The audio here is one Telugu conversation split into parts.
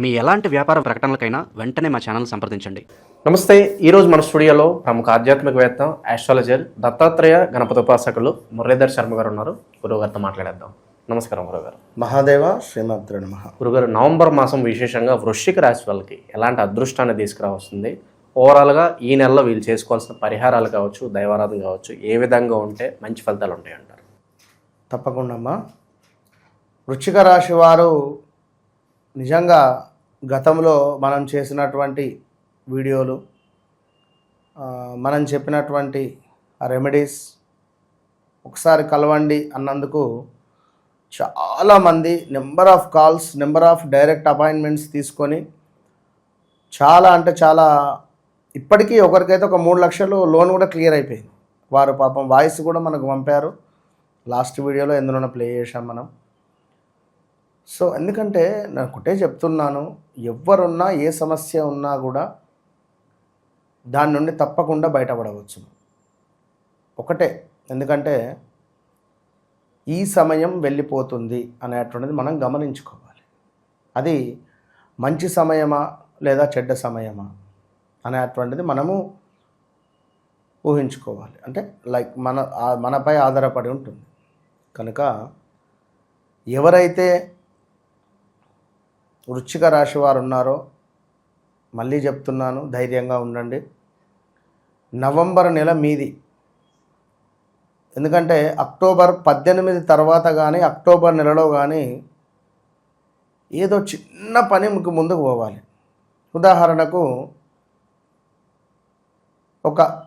మీ ఎలాంటి వ్యాపార ప్రకటనలకైనా వెంటనే మా ఛానల్ సంప్రదించండి. నమస్తే ఈరోజు మన స్టూడియోలో ప్రముఖ ఆధ్యాత్మికవేత్త ఆస్ట్రాలజర్ దత్తాత్రేయ గణపతి ఉపాసకులు మురళీధర్ శర్మ గారు ఉన్నారు. గురువుగారితో మాట్లాడేద్దాం. నమస్కారం గురుగారు మహాదేవ శ్రీమాత్ర నమ. గురుగారు నవంబర్ మాసం విశేషంగా వృశ్చిక రాశి వాళ్ళకి ఎలాంటి అదృష్టాన్ని తీసుకురావస్తుంది? ఓవరాల్గా ఈ నెలలో వీళ్ళు చేసుకోవాల్సిన పరిహారాలు కావచ్చు దైవారాధన కావచ్చు ఏ విధంగా ఉంటే మంచి ఫలితాలు ఉంటాయి అంటారు తప్పకుండా అమ్మా. వృశ్చిక రాశి వారు నిజంగా గతంలో మనం చేసినటువంటి వీడియోలు మనం చెప్పినటువంటి రెమెడీస్ ఒకసారి కలవండి అన్నందుకు చాలామంది number of calls number of direct appointments తీసుకొని చాలా అంటే చాలా ఇప్పటికీ ఒకరికైతే ఒక మూడు లక్షలు లోన్ కూడా క్లియర్ అయిపోయింది. వారు పాపం వాయిస్ కూడా మనకు పంపారు. లాస్ట్ వీడియోలో ఎందులోనో ప్లే చేశాం మనం. సో ఎందుకంటే నేను ఒకటే చెప్తున్నాను ఎవరున్నా ఏ సమస్య ఉన్నా కూడా దాని నుండి తప్పకుండా బయటపడవచ్చు. ఒకటే ఎందుకంటే ఈ సమయం వెళ్ళిపోతుంది అనేటువంటిది మనం గమనించుకోవాలి. అది మంచి సమయమా లేదా చెడ్డ సమయమా అనేటువంటిది మనము ఊహించుకోవాలి. అంటే లైక్ మన మనపై ఆధారపడి ఉంటుంది. కనుక ఎవరైతే వృశ్చిక రాశి వారు ఉన్నారో మళ్ళీ చెప్తున్నాను ధైర్యంగా ఉండండి. నవంబర్ నెల మీది. ఎందుకంటే అక్టోబర్ పద్దెనిమిది తర్వాత కానీ అక్టోబర్ నెలలో కానీ ఏదో చిన్న పని మీకు ముందుకు పోవాలి. ఉదాహరణకు ఒక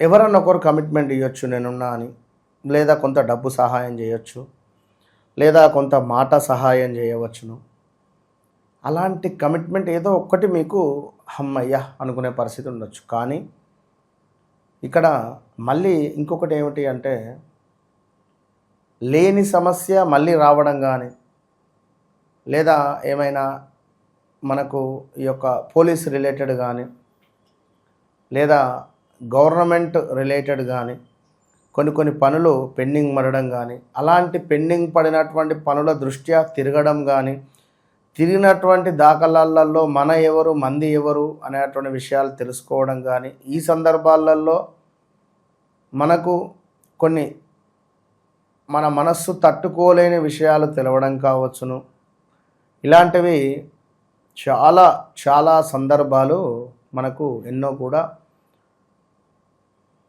ఎవరన్నా ఒకరు కమిట్మెంట్ ఇవ్వచ్చు నేనున్నా అని. లేదా కొంత డబ్బు సహాయం చేయొచ్చు. లేదా కొంత మాట సహాయం చేయవచ్చును. అలాంటి కమిట్మెంట్ ఏదో ఒక్కటి మీకు హమ్మయ్యా అనుకునే పరిస్థితి ఉండొచ్చు. కానీ ఇక్కడ మళ్ళీ ఇంకొకటి ఏమిటి అంటే లేని సమస్య మళ్ళీ రావడం కానీ లేదా ఏమైనా మనకు ఈ యొక్క పోలీస్ రిలేటెడ్ కానీ లేదా గవర్నమెంట్ రిలేటెడ్ కానీ కొన్ని కొన్ని పనులు పెండింగ్ మరడం కానీ అలాంటి పెండింగ్ పడినటువంటి పనుల దృష్ట్యా తిరగడం కానీ తిరిగినటువంటి దాఖలాలలో మన ఎవరు మంది ఎవరు అనేటువంటి విషయాలు తెలుసుకోవడం కానీ ఈ సందర్భాలలో మనకు కొన్ని మన మనస్సు తట్టుకోలేని విషయాలు తెలవడం కావచ్చును. ఇలాంటివి చాలా చాలా సందర్భాలు మనకు ఎన్నో కూడా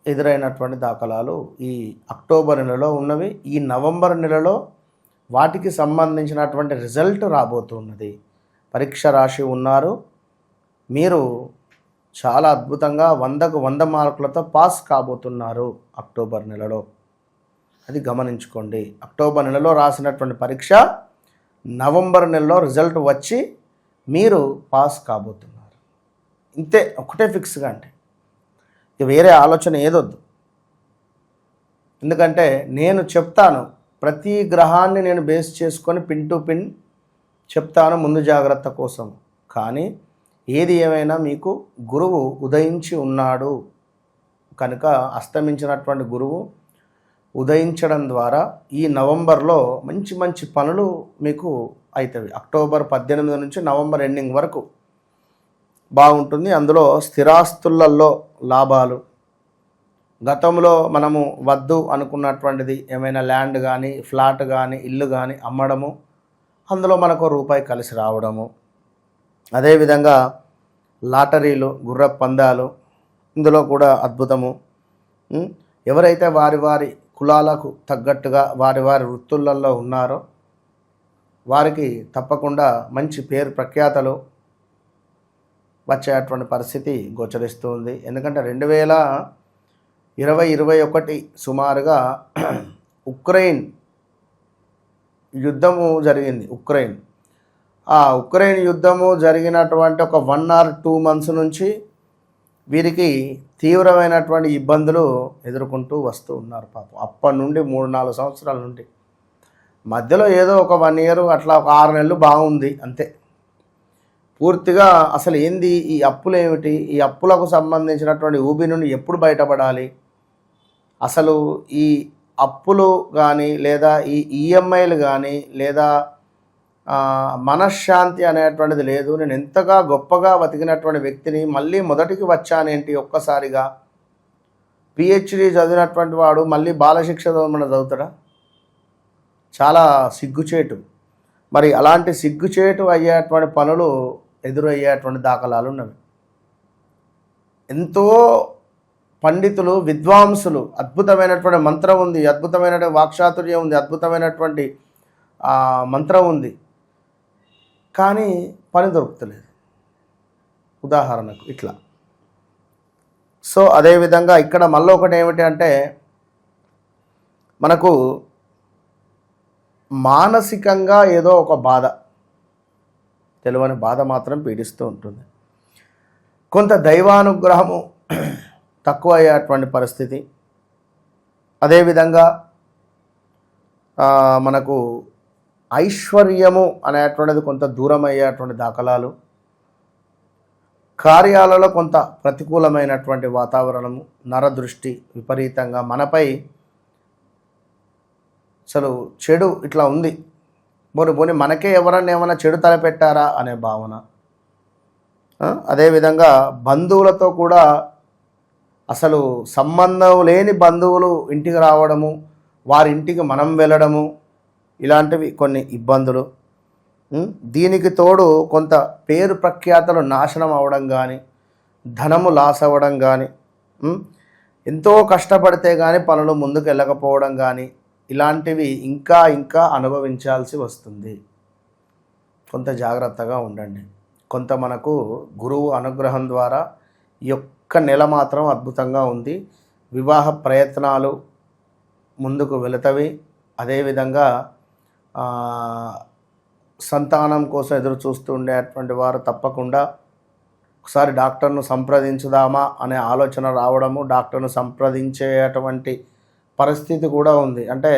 ఎదురైనటువంటి దాఖలాలు ఈ అక్టోబర్ నెలలో ఉన్నవి. ఈ నవంబర్ నెలలో వాటికి సంబంధించినటువంటి రిజల్ట్ రాబోతున్నది. పరీక్ష రాసి ఉన్నారు. మీరు చాలా అద్భుతంగా వందకు వంద మార్కులతో పాస్ కాబోతున్నారు అక్టోబర్ నెలలో. అది గమనించుకోండి. అక్టోబర్ నెలలో రాసినటువంటి పరీక్ష నవంబర్ నెలలో రిజల్ట్ వచ్చి మీరు పాస్ కాబోతున్నారు. ఇంతే ఒకటే ఫిక్స్గా అంటే. ఇక వేరే ఆలోచన ఏదొద్దు. ఎందుకంటే నేను చెప్తాను ప్రతి గ్రహాన్ని నేను బేస్ చేసుకొని పిన్ టు పిన్ చెప్తాను ముందు జాగ్రత్త కోసం. కానీ ఏది ఏమైనా మీకు గురువు ఉదయించి ఉన్నాడు కనుక అస్తమించినటువంటి గురువు ఉదయించడం ద్వారా ఈ నవంబర్లో మంచి మంచి పనులు మీకు అవుతాయి అక్టోబర్ పద్దెనిమిది నుంచి నవంబర్ ఎండింగ్ వరకు బాగుంటుంది. అందులో స్థిరాస్తులలో లాభాలు గతంలో మనము వద్దు అనుకున్నటువంటిది ఏమైనా ల్యాండ్ కానీ ఫ్లాట్ కానీ ఇల్లు కానీ అమ్మడము అందులో మనకు రూపాయి కలిసి రావడము. అదేవిధంగా లాటరీలు గుర్ర పందాలు ఇందులో కూడా అద్భుతము. ఎవరైతే వారి వారి కులాలకు తగ్గట్టుగా వారి వారి వృత్తులలో ఉన్నారో వారికి తప్పకుండా మంచి పేరు ప్రఖ్యాతలు వచ్చేటువంటి పరిస్థితి గోచరిస్తుంది ఎందుకంటే రెండు వేల ఇరవై ఇరవై ఒకటి సుమారుగా ఉక్రెయిన్ యుద్ధము జరిగింది ఉక్రెయిన్. ఆ ఉక్రెయిన్ యుద్ధము జరిగినటువంటి ఒక వన్ ఆర్ టూ మంత్స్ నుంచి వీరికి తీవ్రమైనటువంటి ఇబ్బందులు ఎదుర్కొంటూ వస్తూ ఉన్నారు పాపం. అప్పటి నుండి మూడు నాలుగు సంవత్సరాల నుండి. మధ్యలో ఏదో ఒక వన్ ఇయర్ అట్లా ఒక ఆరు నెలలు బాగుంది అంతే. పూర్తిగా అసలు ఏంది ఈ అప్పులు ఏమిటి ఈ అప్పులకు సంబంధించినటువంటి ఊబి నుండి ఎప్పుడు బయటపడాలి? అసలు ఈ అప్పులు కానీ లేదా ఈ ఈఎంఐలు కానీ లేదా మనశ్శాంతి అనేటువంటిది లేదు. నేను ఎంతగా గొప్పగా బతికినటువంటి వ్యక్తిని మళ్ళీ మొదటికి వచ్చానేంటి ఒక్కసారిగా? పిహెచ్డి చదివినటువంటి వాడు మళ్ళీ బాలశిక్ష చదవమని చదువుతాడా? చాలా సిగ్గుచేటు. మరి అలాంటి సిగ్గుచేటు అయ్యేటువంటి పనులు ఎదురయ్యేటువంటి దాఖలాలు ఉన్నవి. ఎంతో పండితులు విద్వాంసులు అద్భుతమైనటువంటి మంత్రం ఉంది అద్భుతమైనటువంటి వాక్చాతుర్యం ఉంది అద్భుతమైనటువంటి మంత్రం ఉంది. కానీ పని దొరుకుతలేదు. ఉదాహరణకు ఇట్లా. సో అదేవిధంగా ఇక్కడ మళ్ళీ ఒకటి ఏమిటి అంటే మనకు మానసికంగా ఏదో ఒక బాధ తెలివని బాధ మాత్రం పీడిస్తూ ఉంటుంది. కొంత దైవానుగ్రహము తక్కువ అయ్యేటువంటి పరిస్థితి. అదేవిధంగా మనకు ఐశ్వర్యము అనేటువంటిది కొంత దూరం అయ్యేటువంటి దాఖలాలు. కార్యాలలో కొంత ప్రతికూలమైనటువంటి వాతావరణము నరదృష్టి విపరీతంగా మనపై అసలు చెడు ఇట్లా ఉంది. పోని పోని మనకే ఎవరన్నా ఏమైనా చెడు తలపెట్టారా అనే భావన. అదేవిధంగా బంధువులతో కూడా అసలు సంబంధం లేని బంధువులు ఇంటికి రావడము వారి ఇంటికి మనం వెళ్ళడము ఇలాంటివి కొన్ని ఇబ్బందులు. దీనికి తోడు కొంత పేరు ప్రఖ్యాతలు నాశనం అవ్వడం కానీ ధనము లాస్ అవ్వడం కానీ ఎంతో కష్టపడితే కానీ పనులు ముందుకు వెళ్ళకపోవడం కానీ ఇలాంటివి ఇంకా ఇంకా అనుభవించాల్సి వస్తుంది. కొంత జాగ్రత్తగా ఉండండి. కొంత మనకు గురువు అనుగ్రహం ద్వారా ఈ ఒక్క నెల మాత్రం అద్భుతంగా ఉంది. వివాహ ప్రయత్నాలు ముందుకు వెళుతవి. అదేవిధంగా సంతానం కోసం ఎదురు చూస్తూ ఉండేటువంటి వారు తప్పకుండా ఒకసారి డాక్టర్ను సంప్రదించుదామా అనే ఆలోచన రావడము డాక్టర్ను సంప్రదించేటువంటి పరిస్థితి కూడా ఉంది. అంటే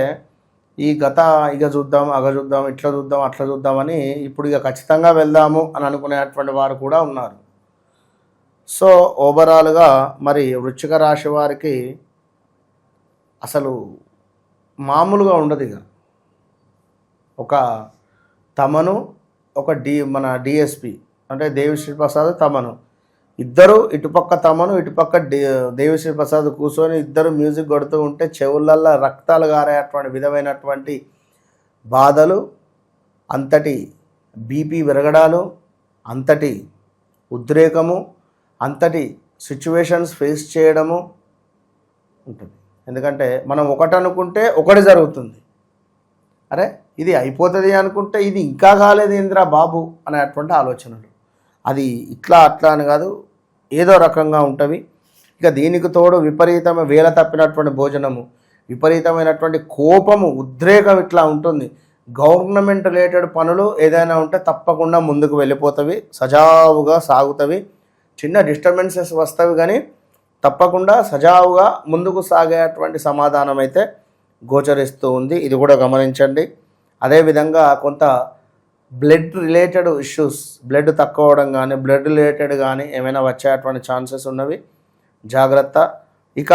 ఈ గత ఇక చూద్దాం అగ చూద్దాం ఇట్లా చూద్దాం అట్లా చూద్దామని ఇప్పుడు ఇక ఖచ్చితంగా వెళ్దాము అని అనుకునేటువంటి వారు కూడా ఉన్నారు. సో ఓవరాల్గా మరి వృచ్చిక రాశి వారికి అసలు మామూలుగా ఉండదు ఇక. ఒక తమను ఒక డి మన డిఎస్పి అంటే దేవిశ్రీ ప్రసాద్ తమను. ఇద్దరు ఇటుపక్క తమను ఇటుపక్క డి దేవిశ్రీ ప్రసాద్ కూర్చొని ఇద్దరు మ్యూజిక్ కొడుతూ ఉంటే చెవులల్లో రక్తాలు గారేటువంటి విధమైనటువంటి బాధలు అంతటి బీపీ విరగడాలు అంతటి ఉద్రేకము అంతటి సిచ్యువేషన్స్ ఫేస్ చేయడము ఉంటుంది. ఎందుకంటే మనం ఒకటి అనుకుంటే ఒకటి జరుగుతుంది. అరే ఇది అయిపోతుంది అనుకుంటే ఇది ఇంకా కాలేదు ఏంద్రా బాబు అనేటువంటి ఆలోచనలు అది ఇట్లా అట్లా అని కాదు ఏదో రకంగా ఉంటవి ఇక దీనికి తోడు విపరీతమైన వేల తప్పినటువంటి భోజనము విపరీతమైనటువంటి కోపము ఉద్రేకం ఇట్లా ఉంటుంది. గవర్నమెంట్ రిలేటెడ్ పనులు ఏదైనా ఉంటే తప్పకుండా ముందుకు వెళ్ళిపోతవి సజావుగా సాగుతవి. చిన్న డిస్టర్బెన్సెస్ వస్తవి కానీ తప్పకుండా సజావుగా ముందుకు సాగేటువంటి సమాధానం అయితే గోచరిస్తూ ఉంది. ఇది కూడా గమనించండి. అదేవిధంగా కొంత బ్లడ్ రిలేటెడ్ ఇష్యూస్ బ్లడ్ తక్కువ అవడం కానీ బ్లడ్ రిలేటెడ్ కానీ ఏమైనా వచ్చేటువంటి ఛాన్సెస్ ఉన్నవి. జాగ్రత్త. ఇక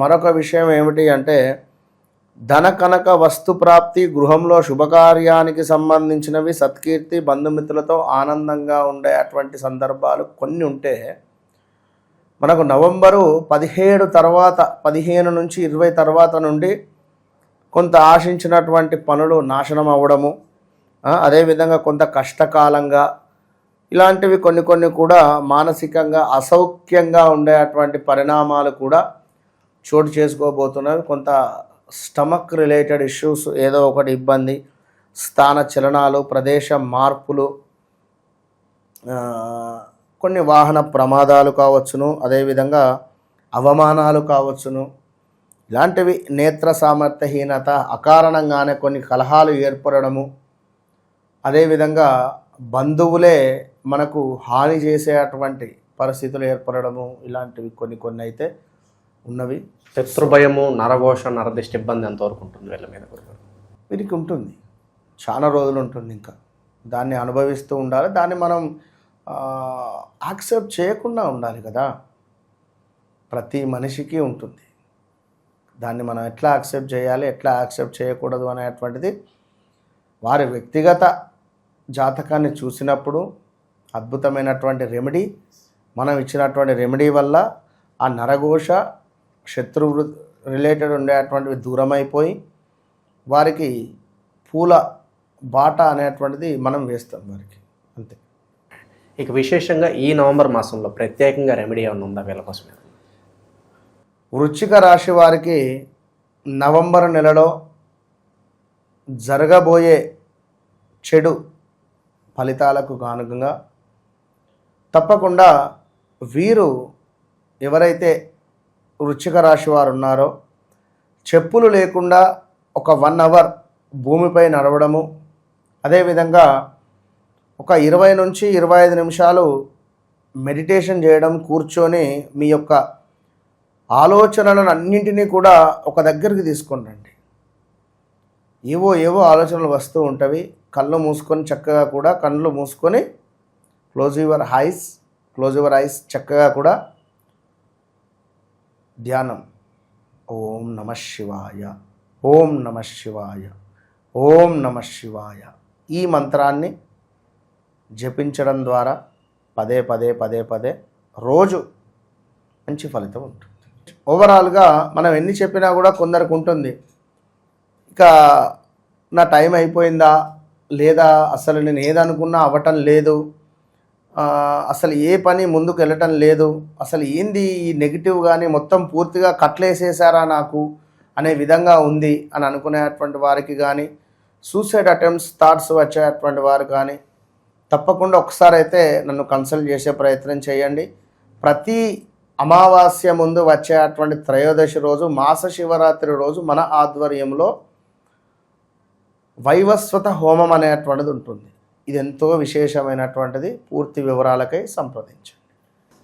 మరొక విషయం ఏమిటి అంటే ధన కనక వస్తు ప్రాప్తి గృహంలో శుభకార్యానికి సంబంధించినవి సత్కీర్తి బంధుమిత్రులతో ఆనందంగా ఉండే అటువంటి సందర్భాలు కొన్ని ఉంటే మనకు నవంబరు పదిహేడు తర్వాత పదిహేను నుంచి ఇరవై తర్వాత నుండి కొంత ఆశించినటువంటి పనులు నాశనం అవ్వడము అదేవిధంగా కొంత కష్టకాలంగా ఇలాంటివి కొన్ని కొన్ని కూడా మానసికంగా అసౌఖ్యంగా ఉండే అటువంటి పరిణామాలు కూడా చోటు చేసుకోబోతున్నవి. కొంత స్టమక్ రిలేటెడ్ ఇష్యూస్ ఏదో ఒకటి ఇబ్బంది స్థాన చలనాలు ప్రదేశ మార్పులు కొన్ని వాహన ప్రమాదాలు కావచ్చును అదేవిధంగా అవమానాలు కావచ్చును. ఇలాంటివి నేత్ర సామర్థ్యహీనత అకారణంగానే కొన్ని కలహాలు ఏర్పడము అదేవిధంగా బంధువులే మనకు హాని చేసేటువంటి పరిస్థితులు ఏర్పడము ఇలాంటివి కొన్ని కొన్ని అయితే ఉన్నవి. శత్రుభయము నరఘోష నరదిష్టి ఇబ్బంది ఎంతవరకు ఉంటుంది వీళ్ళ మీద గురుగారు వీరికి ఉంటుంది. చాలా రోజులు ఉంటుంది ఇంకా. దాన్ని అనుభవిస్తూ ఉండాలి. దాన్ని మనం యాక్సెప్ట్ చేయకుండా ఉండాలి కదా. ప్రతి మనిషికి ఉంటుంది. దాన్ని మనం ఎట్లా యాక్సెప్ట్ చేయాలి ఎట్లా యాక్సెప్ట్ చేయకూడదు అనేటువంటిది వారి వ్యక్తిగత జాతకాన్ని చూసినప్పుడు అద్భుతమైనటువంటి రెమెడీ మనం ఇచ్చినటువంటి రెమెడీ వల్ల ఆ నరఘోష శత్రు రిలేటెడ్ ఉండేటువంటివి దూరమైపోయి వారికి పూల బాట అనేటువంటిది మనం వేస్తాం వారికి. అంతే. ఇక విశేషంగా ఈ నవంబర్ మాసంలో ప్రత్యేకంగా రెమెడీ ఏమైనా ఉందా వీళ్ళ కోసమే? వృశ్చిక రాశి వారికి నవంబర్ నెలలో జరగబోయే చెడు ఫలితాలకు కానుకగా తప్పకుండా వీరు ఎవరైతే వృశ్చిక రాశి వారు ఉన్నారో చెప్పులు లేకుండా ఒక వన్ అవర్ భూమిపై నడవడము అదేవిధంగా ఒక ఇరవై నుంచి ఇరవై ఐదు నిమిషాలు మెడిటేషన్ చేయడం కూర్చొని మీ యొక్క ఆలోచనలను అన్నింటినీ కూడా ఒక దగ్గరికి తీసుకొని రండి ఏవో ఏవో ఆలోచనలు వస్తూ ఉంటవి. కళ్ళు మూసుకొని చక్కగా కూడా కళ్ళు మూసుకొని close your eyes close your eyes చక్కగా కూడా ధ్యానం. ఓం నమ శివాయ. ఓం నమ శివాయ. ఓం నమ శివాయ. ఈ మంత్రాన్ని జపించడం ద్వారా పదే పదే పదే పదే రోజు మంచి ఫలితం ఉంటుంది. ఓవరాల్గా మనం ఎన్ని చెప్పినా కూడా కొందరికి ఉంటుంది. ఇక నా టైం అయిపోయిందా? లేదా అసలు నేను ఏదనుకున్నా అవ్వటం లేదు. అసలు ఏ పని ముందుకు వెళ్ళటం లేదు. అసలు ఏంది ఈ నెగిటివ్ కానీ మొత్తం పూర్తిగా కట్లేసేసారా నాకు అనే విధంగా ఉంది అని అనుకునేటువంటి వారికి కానీ సూసైడ్ అటెంప్ట్స్ థాట్స్ వచ్చేటువంటి వారు కానీ తప్పకుండా ఒకసారి అయితే నన్ను కన్సల్ట్ చేసే ప్రయత్నం చేయండి. ప్రతి అమావాస్య ముందు వచ్చేటువంటి త్రయోదశి రోజు మాస శివరాత్రి రోజు మన ఆధ్వర్యంలో వైవస్వత హోమం అనేటువంటిది ఉంటుంది. ఇది ఎంతో విశేషమైనటువంటిది. పూర్తి వివరాలకై సంప్రదించండి.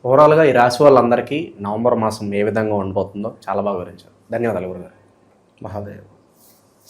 ఓవరాల్గా ఈ రాశి వాళ్ళందరికీ నవంబర్ మాసం ఏ విధంగా ఉండబోతుందో చాలా బాగా వివరించారు. ధన్యవాదాలు గురుగారు. మహాదేవ్.